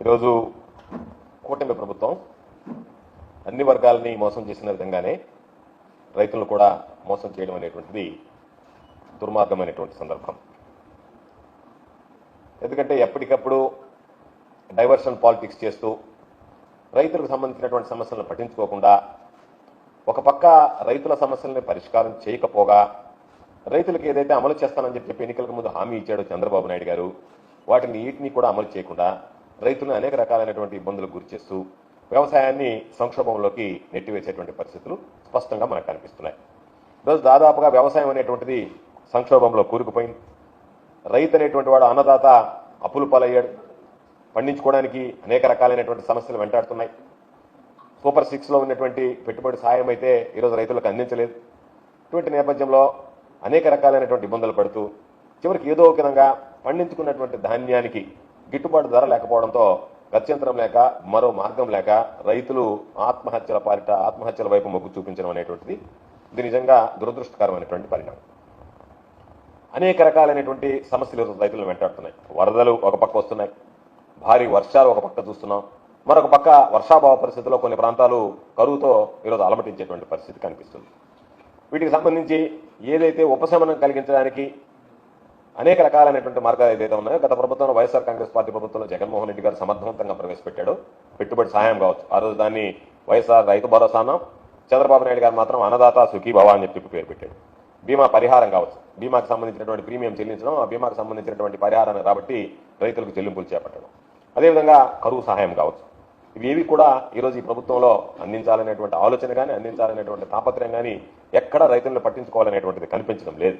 ఈరోజు కూటమి ప్రభుత్వం అన్ని వర్గాలని మోసం చేసిన విధంగానే రైతులను కూడా మోసం చేయడం అనేటువంటిది దుర్మార్గమైనటువంటి సందర్భం. ఎందుకంటే ఎప్పటికప్పుడు డైవర్షన్ పాలిటిక్స్ చేస్తూ రైతులకు సంబంధించినటువంటి సమస్యలను పట్టించుకోకుండా ఒక పక్క రైతుల సమస్యల్ని పరిష్కారం చేయకపోగా రైతులకు ఏదైతే అమలు చేస్తానని చెప్పి ఎన్నికలకు ముందు హామీ ఇచ్చాడో చంద్రబాబు నాయుడు గారు వాటిని వీటిని కూడా అమలు చేయకుండా రైతులను అనేక రకాలైనటువంటి ఇబ్బందులకు గురి చేస్తూ వ్యవసాయాన్ని సంక్షోభంలోకి నెట్టివేసేటువంటి పరిస్థితులు స్పష్టంగా మనకు కనిపిస్తున్నాయి. ఈరోజు దాదాపుగా వ్యవసాయం అనేటువంటిది సంక్షోభంలో కూరుకుపోయింది. రైతు అనేటువంటి వాడు అన్నదాత అప్పులు పాలయ్యాడు. పండించుకోవడానికి అనేక రకాలైనటువంటి సమస్యలు వెంటాడుతున్నాయి. సూపర్ సిక్స్లో ఉన్నటువంటి పెట్టుబడి సాయం అయితే ఈరోజు రైతులకు అందించలేదు. ఇటువంటి నేపథ్యంలో అనేక రకాలైనటువంటి ఇబ్బందులు పడుతూ చివరికి ఏదో ఒక విధంగా పండించుకున్నటువంటి ధాన్యానికి గిట్టుబాటు ధర లేకపోవడంతో గత్యంతరం లేక మరో మార్గం లేక రైతులు ఆత్మహత్యల పాలిట ఆత్మహత్యల వైపు మొగ్గు చూపించడం అనేటువంటిది ఇది నిజంగా దురదృష్టకరమైనటువంటి పరిణామం. అనేక రకాలైనటువంటి సమస్యలు రైతులను వెంటాడుతున్నాయి. వరదలు ఒక పక్క వస్తున్నాయి. భారీ వర్షాలు ఒక పక్క చూస్తున్నాం. మరొక పక్క వర్షాభావ పరిస్థితుల్లో కొన్ని ప్రాంతాలు కరువుతో ఈరోజు అలమటించేటువంటి పరిస్థితి కనిపిస్తుంది. వీటికి సంబంధించి ఏదైతే ఉపశమనం కలిగించడానికి అనేక రకాలైనటువంటి మార్గాలు ఏదైతే ఉన్నాయో గత ప్రభుత్వంలో వైఎస్ఆర్ కాంగ్రెస్ పార్టీ ప్రభుత్వంలో జగన్మోహన్ రెడ్డి గారు సమర్థవంతంగా ప్రవేశపెట్టాడు. పెట్టుబడి సహాయం కావచ్చు. ఆ రోజు దాన్ని వైఎస్ఆర్ రైతు భరోసా అన్నాం. చంద్రబాబు నాయుడు గారు మాత్రం అన్నదాత సుఖీభవ అని చెప్పి పేరు పెట్టాడు. బీమా పరిహారం కావచ్చు. బీమాకు సంబంధించినటువంటి ప్రీమియం చెల్లించడం ఆ బీమాకి సంబంధించినటువంటి పరిహారాన్ని కాబట్టి రైతులకు చెల్లింపులు చేపట్టడం. అదేవిధంగా కరువు సహాయం కావచ్చు. ఇవేవి కూడా ఈరోజు ఈ ప్రభుత్వంలో అందించాలనేటువంటి ఆలోచన కానీ అందించాలనేటువంటి తాపత్రయం కానీ ఎక్కడ రైతులను పట్టించుకోవాలనేటువంటిది కనిపించడం లేదు.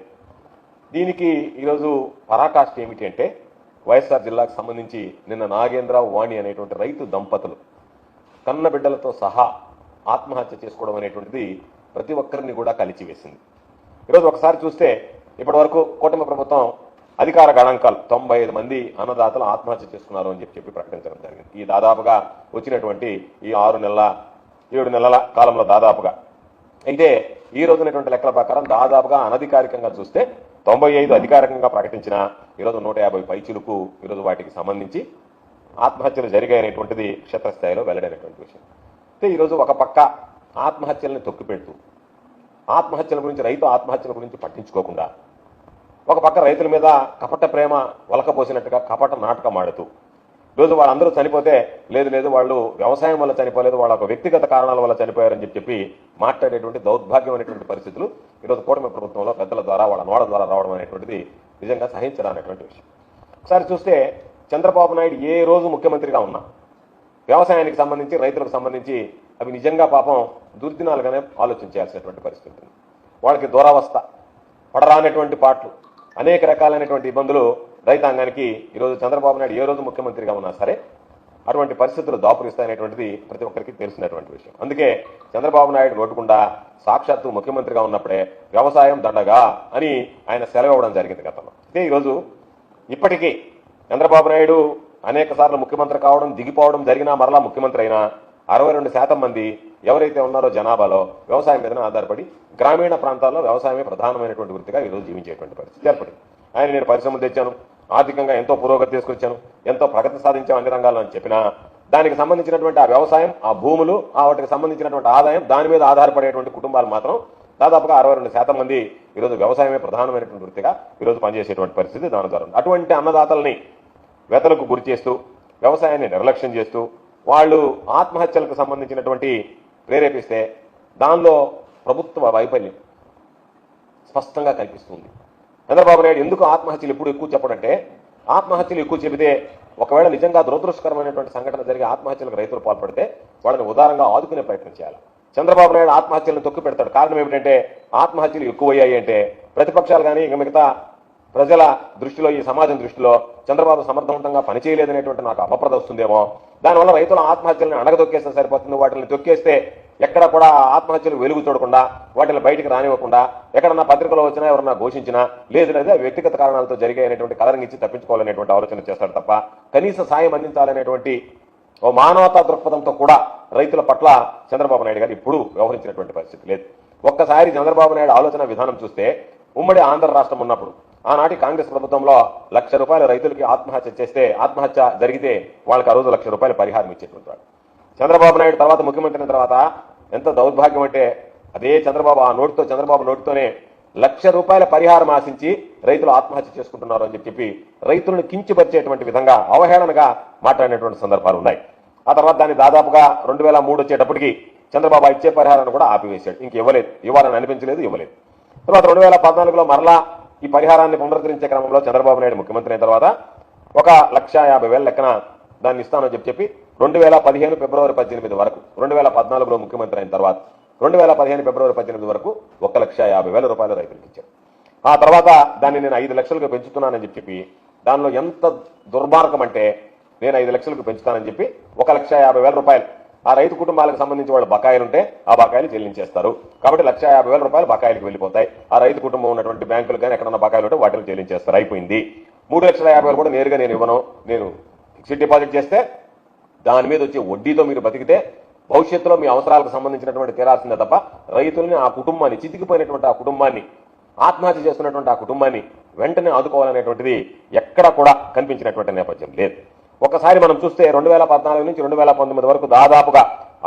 దీనికి ఈరోజు పరాకాష్ఠ ఏమిటి అంటే వైఎస్ఆర్ జిల్లాకు సంబంధించి నిన్న నాగేంద్ర వాణి అనేటువంటి రైతు దంపతులు కన్న బిడ్డలతో సహా ఆత్మహత్య చేసుకోవడం అనేటువంటిది ప్రతి ఒక్కరిని కూడా కలిచివేసింది. ఈరోజు ఒకసారి చూస్తే ఇప్పటి వరకు కూటమి ప్రభుత్వం అధికార గణాంకాలు తొంభై ఐదు మంది అన్నదాతలు ఆత్మహత్య చేసుకున్నారు అని చెప్పి చెప్పి ప్రకటించడం జరిగింది. ఈ దాదాపుగా వచ్చినటువంటి ఈ ఆరు నెలల ఏడు నెలల కాలంలో దాదాపుగా. అయితే ఈ రోజునటువంటి లెక్కల ప్రకారం దాదాపుగా అనధికారికంగా చూస్తే తొంభై ఐదు అధికారికంగా ప్రకటించిన ఈరోజు నూట యాభై పైచులకు ఈరోజు వాటికి సంబంధించి ఆత్మహత్యలు జరిగాయనేటువంటిది క్షేత్రస్థాయిలో వెల్లడైనటువంటి విషయం. అయితే ఈరోజు ఒక పక్క ఆత్మహత్యల్ని తొక్కిపెడుతూ ఆత్మహత్యల గురించి రైతు ఆత్మహత్యల గురించి పట్టించుకోకుండా ఒక పక్క రైతుల మీద కపట ప్రేమ వలకపోసినట్టుగా కపట నాటకం ఆడుతూ ఈరోజు వాళ్ళందరూ చనిపోతే లేదు లేదు వాళ్ళు వ్యవసాయం వల్ల చనిపోలేదు వాళ్ళ ఒక వ్యక్తిగత కారణాల వల్ల చనిపోయారని చెప్పి చెప్పి మాట్లాడేటువంటి దౌర్భాగ్యమైనటువంటి పరిస్థితులు ఈరోజు కూటమి ప్రభుత్వంలో పెద్దల ద్వారా వాళ్ళ నోడ ద్వారా రావడం అనేటువంటిది నిజంగా సహించడానేటువంటి విషయం. ఒకసారి చూస్తే చంద్రబాబు నాయుడు ఏ రోజు ముఖ్యమంత్రిగా ఉన్నా వ్యవసాయానికి సంబంధించి రైతులకు సంబంధించి అవి నిజంగా పాపం దుర్దినాలుగానే ఆలోచించాల్సినటువంటి పరిస్థితి వాళ్ళకి దూరావస్థ పడరానటువంటి పాటలు అనేక రకాలైనటువంటి ఇబ్బందులు రైతాంగానికి ఈరోజు చంద్రబాబు నాయుడు ఏ రోజు ముఖ్యమంత్రిగా ఉన్నా సరే అటువంటి పరిస్థితులు దాపురిస్తాయనేటువంటిది ప్రతి ఒక్కరికి తెలిసినటువంటి విషయం. అందుకే చంద్రబాబు నాయుడు నోటుకుండా సాక్షాత్తు ముఖ్యమంత్రిగా ఉన్నప్పుడే వ్యవసాయం దండగా అని ఆయన సెలవు ఇవ్వడం జరిగింది గతంలో. అయితే ఈరోజు ఇప్పటికీ చంద్రబాబు నాయుడు అనేక సార్లు ముఖ్యమంత్రి కావడం దిగిపోవడం జరిగినా మరలా ముఖ్యమంత్రి అయినా అరవై రెండు శాతం మంది ఎవరైతే ఉన్నారో జనాభాలో వ్యవసాయం మీదనే ఆధారపడి గ్రామీణ ప్రాంతాల్లో వ్యవసాయమే ప్రధానమైనటువంటి వృత్తిగా ఈరోజు జీవించేటువంటి పరిస్థితి ఏర్పడింది. ఆయన నేను పరిశ్రమలు తెచ్చాను ఆర్థికంగా ఎంతో పురోగతి తీసుకొచ్చాను ఎంతో ప్రగతి సాధించాం అన్ని రంగాల్లో అని చెప్పినా దానికి సంబంధించినటువంటి ఆ వ్యవసాయం ఆ భూములు ఆ వాటికి సంబంధించినటువంటి ఆదాయం దాని మీద ఆధారపడేటువంటి కుటుంబాలు మాత్రం దాదాపుగా అరవై రెండు శాతం మంది ఈరోజు వ్యవసాయమే ప్రధానమైనటువంటి వృత్తిగా ఈరోజు పనిచేసేటువంటి పరిస్థితి దాని ద్వారా అటువంటి అన్నదాతల్ని వెతలకు గురి చేస్తూ వ్యవసాయాన్ని నిర్లక్ష్యం చేస్తూ వాళ్ళు ఆత్మహత్యలకు సంబంధించినటువంటి ప్రేరేపిస్తే దానిలో ప్రభుత్వ వైఫల్యం స్పష్టంగా కనిపిస్తుంది చంద్రబాబు నాయుడు ఎందుకు ఆత్మహత్యలు ఎప్పుడు ఎక్కువ చెప్పడంటే ఆత్మహత్యలు ఎక్కువ చెబితే ఒకవేళ నిజంగా దురదృష్టకరమైనటువంటి సంఘటన జరిగి ఆత్మహత్యలకు రైతులు పాల్పడితే వాళ్ళని ఉదారంగా ఆదుకునే ప్రయత్నం చేయాలి. చంద్రబాబు నాయుడు ఆత్మహత్యలను తొక్కి పెడతాడు కారణం ఏమిటంటే ఆత్మహత్యలు ఎక్కువయ్యాయి అంటే ప్రతిపక్షాలు కానీ ఇంకా మిగతా ప్రజల దృష్టిలో ఈ సమాజం దృష్టిలో చంద్రబాబు సమర్థవంతంగా పనిచేయలేదనేటువంటి నాకు అపప్రద వస్తుందేమో. దానివల్ల రైతుల ఆత్మహత్యలను అడగదొక్కేస్తే సరిపోతుంది. వాటిని తొక్కేస్తే ఎక్కడ కూడా ఆత్మహత్యలు వెలుగు చూడకుండా వాటిని బయటికి రానివ్వకుండా ఎక్కడన్నా పత్రికలో వచ్చినా ఎవరన్నా ఘోషించినా లేదు లేదా వ్యక్తిగత కారణాలతో జరిగేటువంటి కలరింగ్ ఇచ్చి తప్పించుకోవాలనేటువంటి ఆలోచన చేస్తాడు తప్ప కనీస సాయం అందించాలనేటువంటి ఓ మానవతా దృక్పథంతో కూడా రైతుల పట్ల చంద్రబాబు నాయుడు గారు ఇప్పుడు వ్యవహరించినటువంటి పరిస్థితి లేదు. ఒక్కసారి చంద్రబాబు నాయుడు ఆలోచన విధానం చూస్తే ఉమ్మడి ఆంధ్ర రాష్ట్రం ఉన్నప్పుడు ఆనాటి కాంగ్రెస్ ప్రభుత్వంలో లక్ష రూపాయల రైతులకి ఆత్మహత్య చేస్తే ఆత్మహత్య జరిగితే వాళ్ళకి ఆ రోజు లక్ష రూపాయల పరిహారం ఇచ్చేటువంటి వాడు. చంద్రబాబు నాయుడు తర్వాత ముఖ్యమంత్రి అయిన తర్వాత ఎంత దౌర్భాగ్యం అంటే అదే చంద్రబాబు ఆ నోటుతో చంద్రబాబు నోటుతోనే లక్ష రూపాయల పరిహారం ఆశించి రైతులు ఆత్మహత్య చేసుకుంటున్నారు అని చెప్పి రైతులను కించిపరిచేటువంటి విధంగా అవహేళనగా మాట్లాడినటువంటి సందర్భాలు ఉన్నాయి. ఆ తర్వాత దాన్ని దాదాపుగా రెండు వేల మూడు వచ్చేటప్పటికి చంద్రబాబు ఇచ్చే పరిహారాన్ని కూడా ఆపివేశాడు. ఇంక ఇవ్వలేదు ఇవ్వాలని అనిపించలేదు ఇవ్వలేదు. తర్వాత రెండు వేల పద్నాలుగులో మరలా ఈ పరిహారాన్ని పునరుద్ధరించే క్రమంలో చంద్రబాబు నాయుడు ముఖ్యమంత్రి అయిన తర్వాత ఒక లక్ష యాభై వేల లెక్కన దాన్ని ఇస్తానని చెప్పి చెప్పి రెండు వేల పదిహేను ఫిబ్రవరి పద్దెనిమిది వరకు రెండు వేల పద్నాలుగులో ముఖ్యమంత్రి అయిన తర్వాత రెండు వేల పదిహేను ఫిబ్రవరి పద్దెనిమిది వరకు ఒక లక్ష యాభై వేల రూపాయలు రైతులకు ఇచ్చారు. ఆ తర్వాత దాన్ని నేను ఐదు లక్షలకు పెంచుతున్నానని చెప్పి చెప్పి దానిలో ఎంత దుర్మార్గం అంటే నేను ఐదు లక్షలకు పెంచుతానని చెప్పి ఒక లక్ష యాభై వేల రూపాయలు ఆ రైతు కుటుంబాలకు సంబంధించి వాళ్ళు బకాయిలు ఉంటే ఆ బకాయిలు చెల్లించేస్తారు. కాబట్టి లక్ష యాభై వేల రూపాయలు బకాయిలకు వెళ్ళిపోతాయి. ఆ రైతు కుటుంబం ఉన్నటువంటి బ్యాంకులు కానీ ఎక్కడన్నా బకాయిలు ఉంటే వాటిని చెల్లించేస్తారు. అయిపోయింది. మూడు లక్షల యాభై వేలు కూడా నేరుగా నేను ఇవ్వను. నేను ఫిక్స్డ్ డిపాజిట్ చేస్తే దాని మీద వచ్చే వడ్డీతో మీరు బతికితే భవిష్యత్తులో మీ అవసరాలకు సంబంధించినటువంటి తీరాల్సిందే తప్ప రైతుల్ని ఆ కుటుంబాన్ని చితికిపోయినటువంటి ఆ కుటుంబాన్ని ఆత్మహత్య చేస్తున్నటువంటి ఆ కుటుంబాన్ని వెంటనే ఆదుకోవాలనేటువంటిది ఎక్కడా కూడా కనిపించినటువంటి నేపథ్యం లేదు. ఒకసారి మనం చూస్తే రెండు వేల పద్నాలుగు నుంచి రెండు వేల పంతొమ్మిది వరకు దాదాపుగా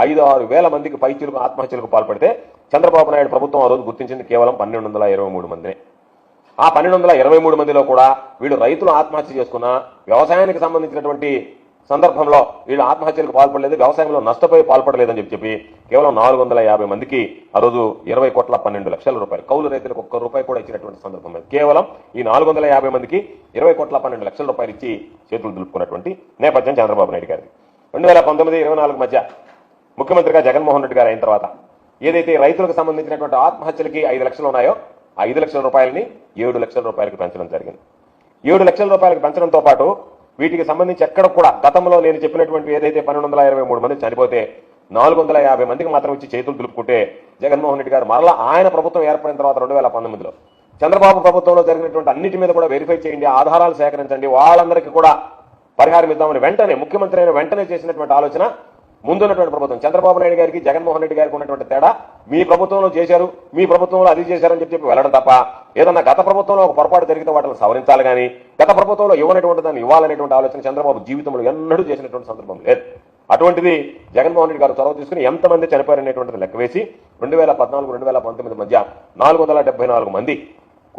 ఐదు ఆరు వేల మందికి పైచీలకు ఆత్మహత్యలకు పాల్పడితే చంద్రబాబు నాయుడు ప్రభుత్వం ఆ రోజు గుర్తించింది కేవలం పన్నెండు వందల ఇరవై మూడు మందిని. ఆ పన్నెండు వందల ఇరవై మూడు మందిలో కూడా వీళ్ళు రైతులు ఆత్మహత్య చేసుకున్న వ్యవసాయానికి సంబంధించినటువంటి సందర్భంలో వీళ్ళు ఆత్మహత్యలకు పాల్పడలేదు వ్యవసాయంలో నష్టపోయి పాల్పడలేదని చెప్పి చెప్పి కేవలం నాలుగు వందల యాభై మందికి ఆ రోజు ఇరవై కోట్ల పన్నెండు లక్షల రూపాయలు కౌలు రైతులకు ఒక్క రూపాయి కూడా ఇచ్చినటువంటి సందర్భం కేవలం ఈ నాలుగు వందల యాభై మందికి ఇరవై కోట్ల పన్నెండు లక్షల రూపాయలు ఇచ్చి చేతులు దులుపుకున్నటువంటి నేపథ్యం చంద్రబాబు నాయుడు గారిది. రెండు వేల పంతొమ్మిది ఇరవై నాలుగు మధ్య ముఖ్యమంత్రిగా జగన్మోహన్ రెడ్డి గారు అయిన తర్వాత ఏదైతే రైతులకు సంబంధించినటువంటి ఆత్మహత్యలకి ఐదు లక్షలు ఉన్నాయో ఆ ఐదు లక్షల రూపాయలని ఏడు లక్షల రూపాయలకు పెంచడం జరిగింది. ఏడు లక్షల రూపాయలకు పెంచడంతో పాటు వీటికి సంబంధించి ఎక్కడ కూడా గతంలో నేను చెప్పినటువంటి ఏదైతే పన్నెండు వందల ఇరవై మూడు మంది చనిపోతే నాలుగు వందల యాభై మందికి మాత్రం ఇచ్చి చేతులు దులుపుకుంటే జగన్మోహన్ రెడ్డి గారు మరలా ఆయన ప్రభుత్వం ఏర్పడిన తర్వాత రెండు వేల పంతొమ్మిదిలో. చంద్రబాబు ప్రభుత్వంలో జరిగినటువంటి అన్నిటి మీద కూడా వెరిఫై చేయండి ఆధారాలు సేకరించండి వాళ్ళందరికీ కూడా పరిహారం ఇద్దామని వెంటనే ముఖ్యమంత్రి అయిన వెంటనే చేసినటువంటి ఆలోచన ముందున్నటువంటి ప్రభుత్వం. చంద్రబాబు నాయుడు గారికి జగన్మోహన్ రెడ్డి గారికి ఉన్నటువంటి తేడా మీ ప్రభుత్వంలో చేశారు మీ ప్రభుత్వంలో అది చేశారని చెప్పి చెప్పి వెళ్ళడం తప్ప ఏదన్నా గత ప్రభుత్వంలో ఒక పొరపాటు జరిగితే వాటిని సవరించాలి కానీ గత ప్రభుత్వంలో ఇవ్వనటువంటి దాన్ని ఇవ్వాలనేటువంటి ఆలోచన చంద్రబాబు జీవితంలో ఎన్నడూ చేసినటువంటి సందర్భం లేదు. అటువంటిది జగన్మోహన్ రెడ్డి గారు చొరవ తీసుకుని ఎంతమంది చనిపోయారనేటువంటిది లెక్క వేసి రెండు వేల పద్నాలుగు రెండు వేల పంతొమ్మిది మధ్య నాలుగు వందల డెబ్బై నాలుగు మంది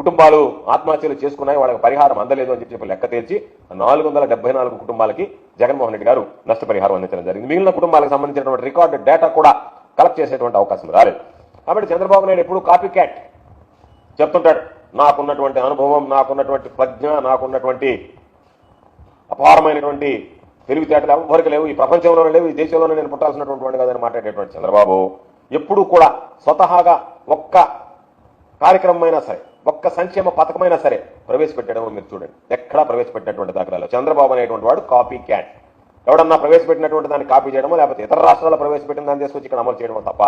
కుటుంబాలు ఆత్మహత్యలు చేసుకున్నాయి వాళ్ళకి పరిహారం అందలేదు అని చెప్పి లెక్క తీర్చి నాలుగు వందల డెబ్బై నాలుగు కుటుంబాలకి జగన్మోహన్ రెడ్డి గారు నష్టపరిహారం అందించడం జరిగింది. మిగిలిన కుటుంబాలకు సంబంధించినటువంటి రికార్డు డేటా కూడా కలెక్ట్ చేసేటువంటి అవకాశం రాలేదు. కాబట్టి చంద్రబాబు నాయుడు ఎప్పుడు కాపీ క్యాట్ చెప్తుంటాడు నాకున్నటువంటి అనుభవం నాకున్నటువంటి ప్రజ్ఞ నాకున్నటువంటి అపారమైనటువంటి తెలివితేటలు ఎవరికి లేవు ఈ ప్రపంచంలోనే లేవు ఈ దేశంలోనే నేను పుట్టాల్సినటువంటి వాడు కాదని మాట్లాడేటువంటి చంద్రబాబు ఎప్పుడు కూడా స్వతహాగా ఒక్క కార్యక్రమమైనా సరే ఒక్క సంక్షేమ పథకమైనా సరే ప్రవేశపెట్టడం మీరు చూడండి. ఎక్కడా ప్రవేశపెట్టినటువంటి దాఖలాలు చంద్రబాబు అనేటువంటి వాడు కాపీ క్యాట్ ఎవడన్నా ప్రవేశపెట్టినటువంటి దాన్ని కాపీ చేయడమో లేకపోతే ఇతర రాష్ట్రాల్లో ప్రవేశపెట్టిన దాన్ని తీసుకొచ్చి ఇక్కడ అమలు చేయడమో తప్ప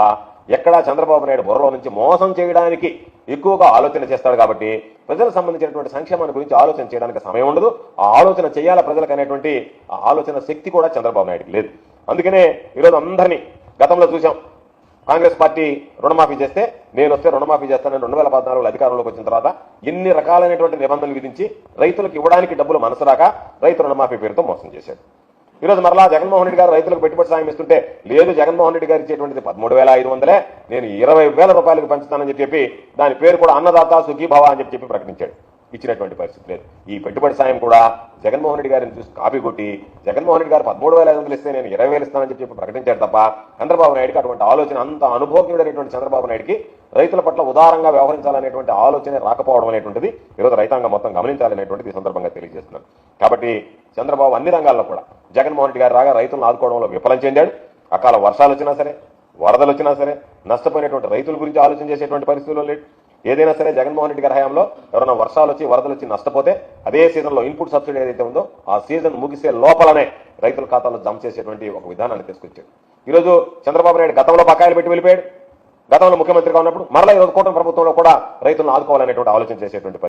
ఎక్కడా చంద్రబాబు నాయుడు బుర్రలో నుంచి మోసం చేయడానికి ఎక్కువగా ఆలోచన చేస్తాడు కాబట్టి ప్రజలకు సంబంధించినటువంటి సంక్షేమాన్ని గురించి ఆలోచన చేయడానికి సమయం ఉండదు. ఆ ఆలోచన చేయాలా ప్రజలకు అనేటువంటి ఆ ఆలోచన శక్తి కూడా చంద్రబాబు నాయుడుకి లేదు. అందుకనే ఈరోజు అందరినీ గతంలో చూసాం కాంగ్రెస్ పార్టీ రుణమాఫీ చేస్తే నేను వస్తే రుణమాఫీ చేస్తానని రెండు వేల పద్నాలుగులో అధికారంలోకి వచ్చిన తర్వాత ఎన్ని రకాలైనటువంటి నిబంధనలు విధించి రైతులకు ఇవ్వడానికి డబ్బులు మనసు రాక రైతు రుణమాఫీ పేరుతో మోసం చేశాడు. ఈ రోజు మరలా జగన్మోహన్ రెడ్డి గారు రైతులకు పెట్టుబడి సాయం ఇస్తుంటే లేదు జగన్మోహన్ రెడ్డి గారు ఇచ్చేటువంటిది పదమూడు వేల ఐదు వందలే నేను ఇరవై వేల రూపాయలకు పంచుతానని చెప్పి దాని పేరు కూడా అన్నదాత సుఖీభావ అని చెప్పి ప్రకటించాడు. ఇచ్చినటువంటి పరిస్థితి లేదు. ఈ పెట్టుబడి సాయం కూడా జగన్మోహన్ రెడ్డి గారిని చూసి కాపీ కొట్టి జగన్మోహన్ రెడ్డి గారు పదమూడు వేల ఐదు వందలు ఇస్తే నేను ఇరవై వేలు ఇస్తానని చెప్పి చెప్పి ప్రకటించాడు తప్ప చంద్రబాబు నాయుడుకి అటువంటి ఆలోచన అంత అనుభవజ్ఞుడైనటువంటి చంద్రబాబు నాయుడుకి రైతుల పట్ల ఉదారంగా వ్యవహరించాలనేటువంటి ఆలోచన రాకపోవడం అనేటువంటిది ఈరోజు రైతాంగం మొత్తం గమనించాలనేటువంటిది ఈ సందర్భంగా తెలియజేస్తున్నాను. కాబట్టి చంద్రబాబు అన్ని రంగాల్లో కూడా జగన్మోహన్ రెడ్డి గారు రాగా రైతులను ఆదుకోవడంలో విఫలం చెందాడు. అకాల వర్షాలు వచ్చినా సరే వరదలు వచ్చినా సరే నష్టపోయినటువంటి రైతుల గురించి ఆలోచన చేసేటువంటి పరిస్థితుల్లో లేదు ఏదైనా సరే జగన్మోహన్ రెడ్డి గారి హయాంలో ఎవరైనా వర్షాలు వచ్చి వరదలు వచ్చి నష్టపోతే అదే సీజన్లో ఇన్పుట్ సబ్సిడీ ఏదైతే ఉందో ఆ సీజన్ ముగిసే లోపలనే రైతుల ఖాతాలో జమ చేసేటువంటి ఒక విధానాన్ని తీసుకొచ్చాడు ఈరోజు చంద్రబాబు నాయుడు గతంలో బకాయిలు పెట్టి వెళ్ళిపోయాడు. గతంలో ముఖ్యమంత్రిగా ఉన్నప్పుడు మరలా ఈరోజు కూటమి ప్రభుత్వంలో కూడా రైతులను ఆదుకోవాలనేటువంటి ఆలోచన చేసేటువంటి